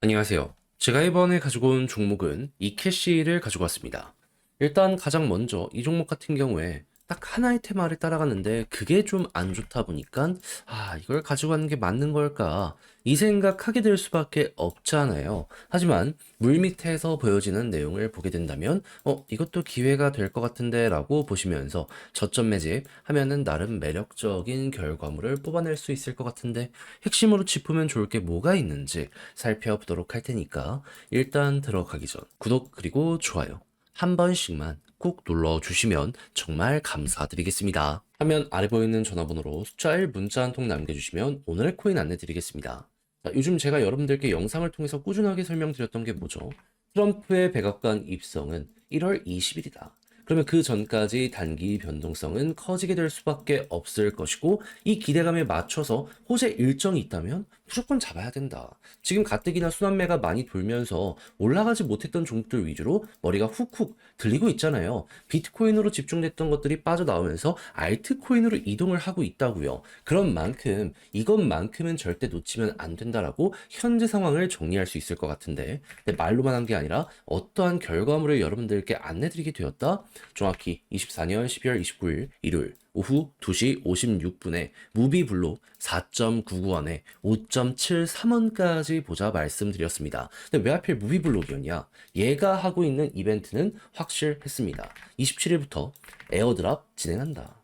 안녕하세요. 제가 이번에 가지고 온 종목은 이캐시를 가지고 왔습니다. 일단 가장 먼저 이 종목 같은 경우에 딱 하나의 테마를 따라가는데 그게 좀 안 좋다 보니까 아, 이걸 가지고 가는 게 맞는 걸까? 이 생각하게 될 수밖에 없잖아요. 하지만 물 밑에서 보여지는 내용을 보게 된다면 어, 이것도 기회가 될 것 같은데 라고 보시면서 저점 매집 하면은 나름 매력적인 결과물을 뽑아낼 수 있을 것 같은데 핵심으로 짚으면 좋을 게 뭐가 있는지 살펴보도록 할 테니까 일단 들어가기 전 구독 그리고 좋아요 한 번씩만 꼭 눌러주시면 정말 감사드리겠습니다. 화면 아래 보이는 전화번호로 숫자 1 문자 한 통 남겨주시면 오늘의 코인 안내 드리겠습니다. 자, 요즘 제가 여러분들께 영상을 통해서 꾸준하게 설명드렸던 게 뭐죠? 트럼프의 백악관 입성은 1월 20일이다. 그러면 그 전까지 단기 변동성은 커지게 될 수밖에 없을 것이고 이 기대감에 맞춰서 호재 일정이 있다면 무조건 잡아야 된다. 지금 가뜩이나 순환매가 많이 돌면서 올라가지 못했던 종목들 위주로 머리가 훅훅 들리고 있잖아요. 비트코인으로 집중됐던 것들이 빠져나오면서 알트코인으로 이동을 하고 있다고요. 그런 만큼 이것만큼은 절대 놓치면 안 된다라고 현재 상황을 정리할 수 있을 것 같은데 말로만 한 게 아니라 어떠한 결과물을 여러분들께 안내드리게 되었다. 정확히 24년 12월 29일 일요일 오후 2시 56분에 무비블로 4.99원에 5.73원까지 보자 말씀드렸습니다. 근데 왜 하필 무비블록이었냐? 얘가 하고 있는 이벤트는 확실했습니다. 27일부터 에어드랍 진행한다.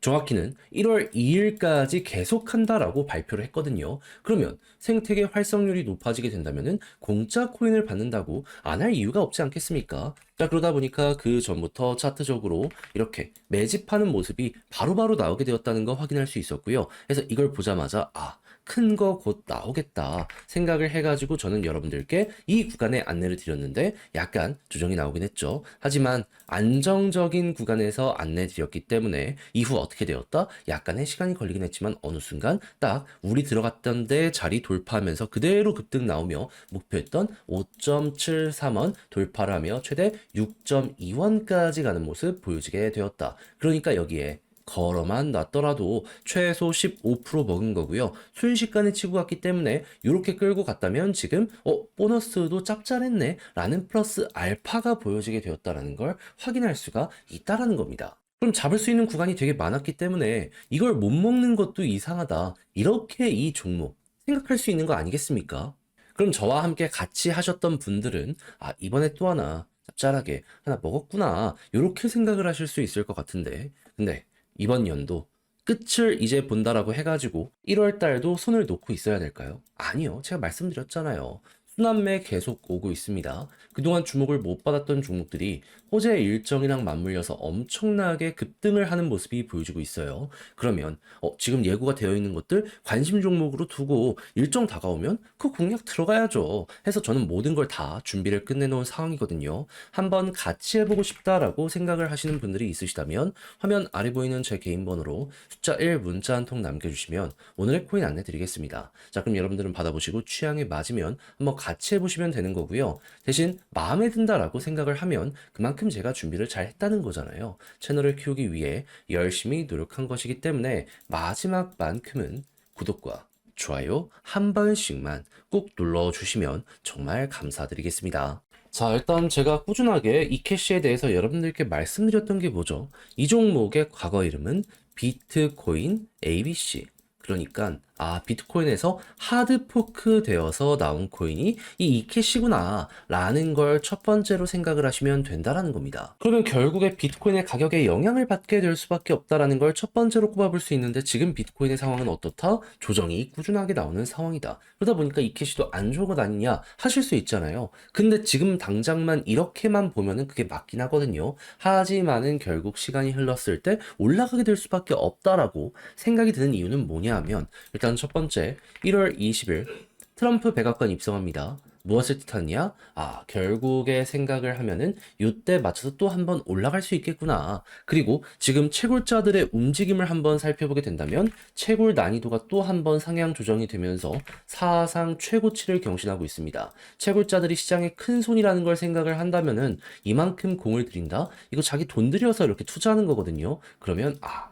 정확히는 1월 2일까지 계속한다라고 발표를 했거든요. 그러면 생태계 활성률이 높아지게 된다면은 공짜 코인을 받는다고 안 할 이유가 없지 않겠습니까? 자, 그러다 보니까 그 전부터 차트적으로 이렇게 매집하는 모습이 바로바로 나오게 되었다는 거 확인할 수 있었고요. 그래서 이걸 보자마자 아, 큰 거 곧 나오겠다 생각을 해가지고 저는 여러분들께 이 구간에 안내를 드렸는데 약간 조정이 나오긴 했죠. 하지만 안정적인 구간에서 안내 드렸기 때문에 이후 어떻게 되었다? 약간의 시간이 걸리긴 했지만 어느 순간 딱 우리 들어갔던 데 자리 돌파하면서 그대로 급등 나오며 목표했던 5.73원 돌파를 하며 최대 6.2원까지 가는 모습 보여지게 되었다. 그러니까 여기에 걸어만 놨더라도 최소 15% 먹은 거고요. 순식간에 치고 갔기 때문에 이렇게 끌고 갔다면 지금 어 보너스도 짭짤했네 라는 플러스 알파가 보여지게 되었다라는 걸 확인할 수가 있다라는 겁니다. 그럼 잡을 수 있는 구간이 되게 많았기 때문에 이걸 못 먹는 것도 이상하다. 이렇게 이 종목 생각할 수 있는 거 아니겠습니까? 그럼 저와 함께 같이 하셨던 분들은 아 이번에 또 하나 짭짤하게 하나 먹었구나 이렇게 생각을 하실 수 있을 것 같은데 근데 이번 연도 끝을 이제 본다라고 해가지고 1월 달도 손을 놓고 있어야 될까요? 아니요. 제가 말씀드렸잖아요. 순환매 계속 오고 있습니다. 그동안 주목을 못 받았던 종목들이 호재 일정이랑 맞물려서 엄청나게 급등을 하는 모습이 보여지고 있어요. 그러면 어, 지금 예고가 되어 있는 것들 관심 종목으로 두고 일정 다가오면 그 공략 들어가야죠. 해서 저는 모든 걸 다 준비를 끝내놓은 상황이거든요. 한번 같이 해보고 싶다라고 생각을 하시는 분들이 있으시다면 화면 아래 보이는 제 개인 번호로 숫자 1 문자 한 통 남겨주시면 오늘의 코인 안내 드리겠습니다. 자 그럼 여러분들은 받아보시고 취향에 맞으면 한번 같이 해보시면 되는 거고요. 대신 마음에 든다라고 생각을 하면 그만큼 제가 준비를 잘 했다는 거잖아요. 채널을 키우기 위해 열심히 노력한 것이기 때문에 마지막만큼은 구독과 좋아요 한 번씩만 꼭 눌러주시면 정말 감사드리겠습니다. 자, 일단 제가 꾸준하게 이 캐시에 대해서 여러분들께 말씀드렸던 게 뭐죠? 이 종목의 과거 이름은 비트코인 ABC. 그러니까 아 비트코인에서 하드포크 되어서 나온 코인이 이 이캐시구나 라는 걸 첫 번째로 생각을 하시면 된다라는 겁니다. 그러면 결국에 비트코인의 가격에 영향을 받게 될 수밖에 없다라는 걸 첫 번째로 꼽아볼 수 있는데 지금 비트코인의 상황은 어떻다? 조정이 꾸준하게 나오는 상황이다. 그러다 보니까 이캐시도 안 좋은 것 아니냐 하실 수 있잖아요. 근데 지금 당장만 이렇게만 보면은 그게 맞긴 하거든요. 하지만은 결국 시간이 흘렀을 때 올라가게 될 수밖에 없다라고 생각이 드는 이유는 뭐냐 하면 일단 첫 번째 1월 20일 트럼프 백악관 입성합니다. 무엇을 뜻하느냐? 아, 결국에 생각을 하면은 이때 맞춰서 또 한 번 올라갈 수 있겠구나. 그리고 지금 채굴자들의 움직임을 한번 살펴보게 된다면 채굴 난이도가 또 한 번 상향 조정이 되면서 사상 최고치를 경신하고 있습니다. 채굴자들이 시장에 큰 손이라는 걸 생각을 한다면은 이만큼 공을 들인다? 이거 자기 돈 들여서 이렇게 투자하는 거거든요. 그러면 아,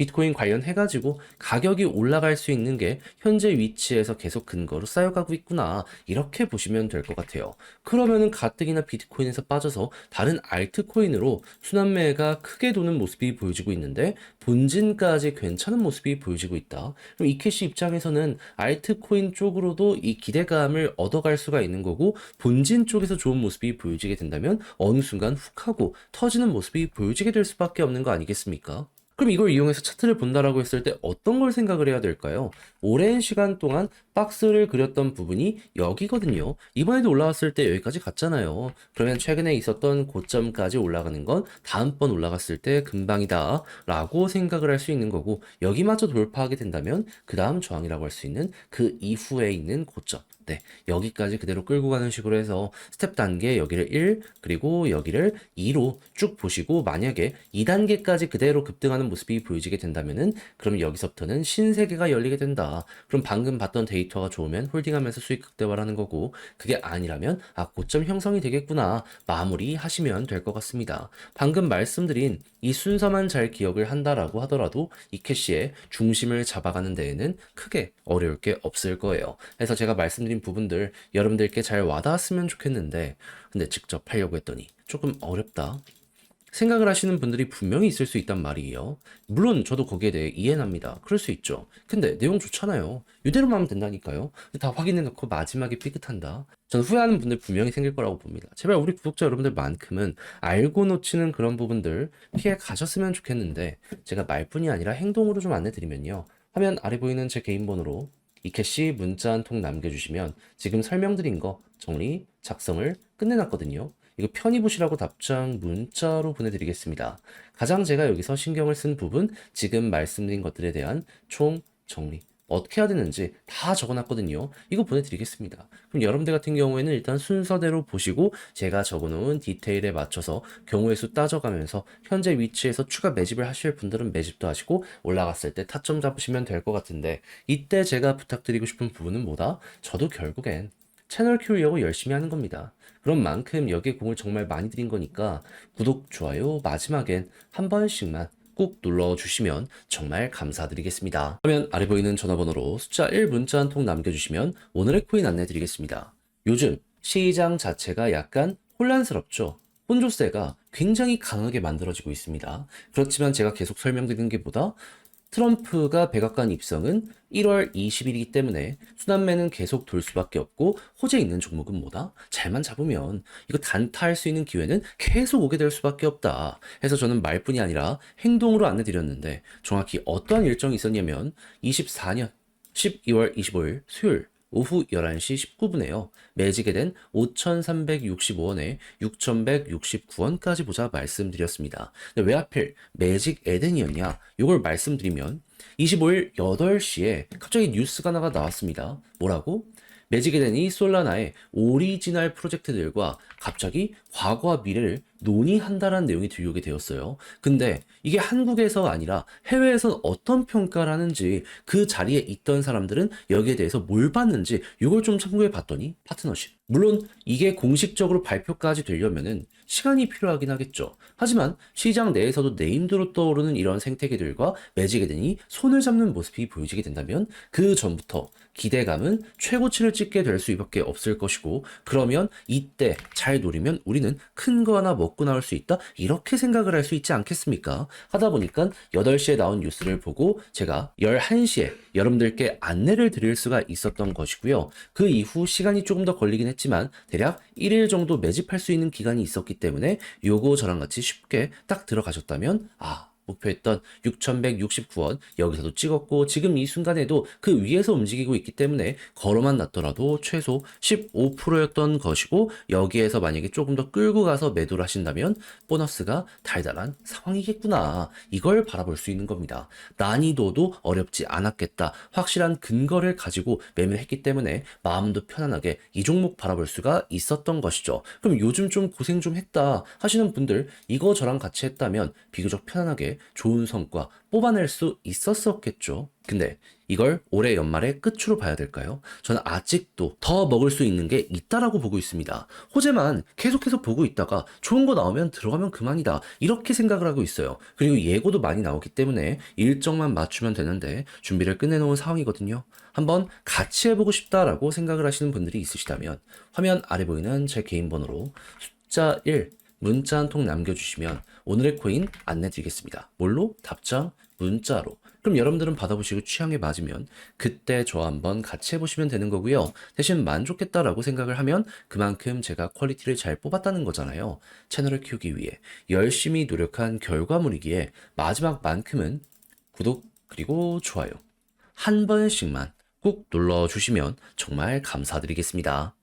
비트코인 관련 해가지고 가격이 올라갈 수 있는 게 현재 위치에서 계속 근거로 쌓여가고 있구나. 이렇게 보시면 될 것 같아요. 그러면은 가뜩이나 비트코인에서 빠져서 다른 알트코인으로 순환매가 크게 도는 모습이 보여지고 있는데 본진까지 괜찮은 모습이 보여지고 있다. 그럼 이캐시 입장에서는 알트코인 쪽으로도 이 기대감을 얻어갈 수가 있는 거고 본진 쪽에서 좋은 모습이 보여지게 된다면 어느 순간 훅 하고 터지는 모습이 보여지게 될 수밖에 없는 거 아니겠습니까? 그럼 이걸 이용해서 차트를 본다라고 했을 때 어떤 걸 생각을 해야 될까요? 오랜 시간 동안 박스를 그렸던 부분이 여기거든요. 이번에도 올라왔을 때 여기까지 갔잖아요. 그러면 최근에 있었던 고점까지 올라가는 건 다음번 올라갔을 때 금방이다 라고 생각을 할 수 있는 거고 여기마저 돌파하게 된다면 그 다음 저항이라고 할 수 있는 그 이후에 있는 고점 네, 여기까지 그대로 끌고 가는 식으로 해서 스텝 단계 여기를 1 그리고 여기를 2로 쭉 보시고 만약에 2단계까지 그대로 급등하는 모습이 보여지게 된다면은 그럼 여기서부터는 신세계가 열리게 된다. 그럼 방금 봤던 데이터가 좋으면 홀딩하면서 수익 극대화라는 거고 그게 아니라면 아 고점 형성이 되겠구나 마무리 하시면 될 것 같습니다. 방금 말씀드린 이 순서만 잘 기억을 한다라고 하더라도 이 캐시의 중심을 잡아가는 데에는 크게 어려울 게 없을 거예요. 그래서 제가 말씀드린 부분들 여러분들께 잘 와닿았으면 좋겠는데 근데 직접 하려고 했더니 조금 어렵다. 생각을 하시는 분들이 분명히 있을 수 있단 말이에요. 물론 저도 거기에 대해 이해는 합니다. 그럴 수 있죠. 근데 내용 좋잖아요. 이대로만 하면 된다니까요. 다 확인해놓고 마지막에 삐끗한다. 저는 후회하는 분들 분명히 생길 거라고 봅니다. 제발 우리 구독자 여러분들만큼은 알고 놓치는 그런 부분들 피해 가셨으면 좋겠는데 제가 말뿐이 아니라 행동으로 좀 안내드리면요. 화면 아래 보이는 제 개인 번호로 이 캐시 문자 한 통 남겨주시면 지금 설명드린 거 정리, 작성을 끝내놨거든요. 이거 편히 보시라고 답장 문자로 보내드리겠습니다. 가장 제가 여기서 신경을 쓴 부분, 지금 말씀드린 것들에 대한 총 정리. 어떻게 해야 되는지 다 적어놨거든요. 이거 보내드리겠습니다. 그럼 여러분들 같은 경우에는 일단 순서대로 보시고 제가 적어놓은 디테일에 맞춰서 경우의 수 따져가면서 현재 위치에서 추가 매집을 하실 분들은 매집도 하시고 올라갔을 때 타점 잡으시면 될 것 같은데 이때 제가 부탁드리고 싶은 부분은 뭐다? 저도 결국엔 채널 키우려고 열심히 하는 겁니다. 그런 만큼 여기에 공을 정말 많이 들인 거니까 구독, 좋아요 마지막엔 한 번씩만 꾹 눌러주시면 정말 감사드리겠습니다. 그러면 아래 보이는 전화번호로 숫자 1 문자 한 통 남겨주시면 오늘의 코인 안내드리겠습니다. 요즘 시장 자체가 약간 혼란스럽죠. 혼조세가 굉장히 강하게 만들어지고 있습니다. 그렇지만 제가 계속 설명드리는 게 보다 트럼프가 백악관 입성은 1월 20일이기 때문에 순환매는 계속 돌 수밖에 없고 호재 있는 종목은 뭐다? 잘만 잡으면 이거 단타할 수 있는 기회는 계속 오게 될 수밖에 없다. 해서 저는 말뿐이 아니라 행동으로 안내 드렸는데 정확히 어떠한 일정이 있었냐면 24년 12월 25일 수요일 오후 11시 19분에요. 매지게 된 5,365원에 6,169원까지 보자 말씀드렸습니다. 근데 왜 하필 매직 에덴이었냐? 이걸 말씀드리면 25일 8시에 갑자기 뉴스가 하나가 나왔습니다. 뭐라고? 매직 에덴이 솔라나의 오리지널 프로젝트들과 갑자기 과거와 미래를 논의한다라는 내용이 들려오게 되었어요. 근데 이게 한국에서 아니라 해외에선 어떤 평가를 하는지 그 자리에 있던 사람들은 여기에 대해서 뭘 봤는지 이걸 좀 참고해 봤더니 파트너십. 물론 이게 공식적으로 발표까지 되려면은 시간이 필요하긴 하겠죠. 하지만 시장 내에서도 네임드로 떠오르는 이런 생태계들과 매직에덴이 손을 잡는 모습이 보여지게 된다면 그 전부터 기대감은 최고치를 찍게 될 수밖에 없을 것이고 그러면 이때 잘 노리면 우리는 큰 거 하나 먹고 나올 수 있다 이렇게 생각을 할 수 있지 않겠습니까? 하다 보니까 8시에 나온 뉴스를 보고 제가 11시에 여러분들께 안내를 드릴 수가 있었던 것이고요. 그 이후 시간이 조금 더 걸리긴 했지만 대략 1일 정도 매집할 수 있는 기간이 있었기 때문에 요거 저랑 같이 쉽게 딱 들어가셨다면 아 목표했던 6,169원 여기서도 찍었고 지금 이 순간에도 그 위에서 움직이고 있기 때문에 걸어만 놨더라도 최소 15%였던 것이고 여기에서 만약에 조금 더 끌고 가서 매도를 하신다면 보너스가 달달한 상황이겠구나 이걸 바라볼 수 있는 겁니다. 난이도도 어렵지 않았겠다 확실한 근거를 가지고 매매를 했기 때문에 마음도 편안하게 이 종목 바라볼 수가 있었던 것이죠. 그럼 요즘 좀 고생 좀 했다 하시는 분들 이거 저랑 같이 했다면 비교적 편안하게 좋은 성과 뽑아낼 수 있었었겠죠. 근데 이걸 올해 연말의 끝으로 봐야 될까요? 저는 아직도 더 먹을 수 있는 게 있다라고 보고 있습니다. 호재만 계속해서 보고 있다가 좋은 거 나오면 들어가면 그만이다. 이렇게 생각을 하고 있어요. 그리고 예고도 많이 나오기 때문에 일정만 맞추면 되는데 준비를 끝내놓은 상황이거든요. 한번 같이 해보고 싶다라고 생각을 하시는 분들이 있으시다면 화면 아래 보이는 제 개인 번호로 숫자 1 문자 한 통 남겨주시면 오늘의 코인 안내드리겠습니다. 뭘로? 답장 문자로. 그럼 여러분들은 받아보시고 취향에 맞으면 그때 저와 한번 같이 해보시면 되는 거고요. 대신 만족했다라고 생각을 하면 그만큼 제가 퀄리티를 잘 뽑았다는 거잖아요. 채널을 키우기 위해 열심히 노력한 결과물이기에 마지막만큼은 구독 그리고 좋아요 한 번씩만 꼭 눌러주시면 정말 감사드리겠습니다.